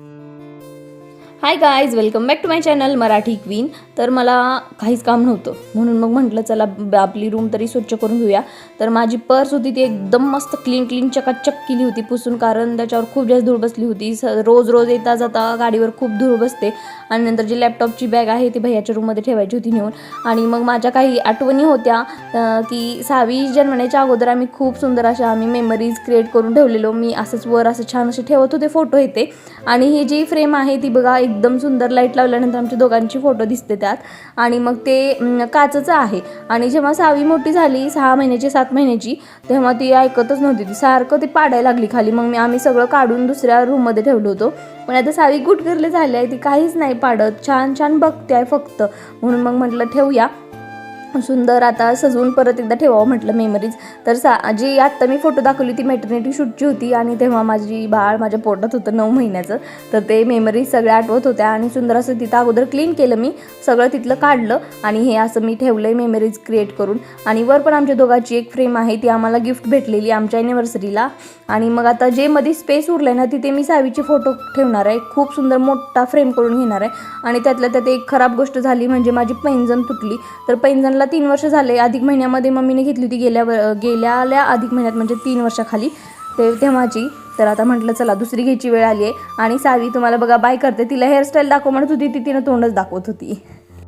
Mm-hmm. Hi guys welcome back to my channel Marathi queen तर मला काहीच काम नव्हतं. म्हणून मग म्हटलं चला ब- आपली रूम तरी स्वच्छ करून घेऊया. तर माझी पर्स होती ती एकदम मस्त क्लीन क्लीन चकाचक केली होती पुसून कारण त्याच्यावर खूप जास्त धूळ बसली होती. स रोज रोज येता जाता गाडीवर खूप धूळ बसते. आणि नंतर जी लॅपटॉपची बॅग आहे ती भैयाच्या रूममध्ये ठेवायची होती नेऊन. आणि मग माझ्या काही आठवणी होत्या की सहावी जन्मण्याच्या अगोदर आम्ही खूप सुंदर अशा आम्ही मेमरीज क्रिएट करून ठेवलेलो. मी असंच वर असं छान असे ठेवत होते फोटो येते. आणि ही जी फ्रेम आहे ती बघा एकदम सुंदर लाइट लावल्यानंतर आमच्या दोघांची फोटो दिसते त्यात. आणि मग ते काचचं आहे. आणि जेव्हा सहावी मोठी झाली सहा महिन्याची सात महिन्याची तेव्हा ती ऐकतच नव्हती. ती सारखं ती पाडायला लागली खाली. मग मी आम्ही सगळं काढून दुसऱ्या रूममध्ये ठेवलं होतो. पण आता सावी गुटगरले झाली आहे. ती काहीच नाही पाडत. छान छान बघते आहे फक्त. म्हणून मग म्हटलं ठेवूया. सुंदर आता सजवून परत एकदा ठेवावं म्हटलं मेमरीज तर सा जी आत्ता मी फोटो दाखवली ती मॅटर्निटी शूटची होती आणि तेव्हा माझी बाळ माझ्या पोटात होतं नऊ महिन्याचं. तर ते मेमरीज सगळ्या आठवत होत्या आणि सुंदर असं तिथं अगोदर क्लीन केलं मी. सगळं तिथलं काढलं आणि हे असं मी ठेवलं आहे मेमरीज क्रिएट करून. आणि वर पण आमच्या दोघांची एक फ्रेम आहे ती आम्हाला गिफ्ट भेटलेली आमच्या ॲनिव्हर्सरीला आणि मग आता जे मध्ये स्पेस उरलं ना तिथे मी सावीचे फोटो ठेवणार आहे. खूप सुंदर मोठा फ्रेम करून घेणार आहे. आणि त्यातल्या त्यात एक खराब गोष्ट झाली म्हणजे माझी पैंजण तुटली. तर पैंजणला तीन वर्ष झाले. अधिक महिन्यामध्ये मम्मीने घेतली होती. गेल्या गेल्याल्या अधिक महिन्यात म्हणजे तीन वर्षाखाली. ते तेव्हाची तर आता म्हटलं चला दुसरी घ्यायची वेळ आली आहे. आणि सावी तुम्हाला बघा बाय करते. तिला हेअरस्टाईल दाखव म्हणत होती. ती तिनं तोंडच दाखवत होती.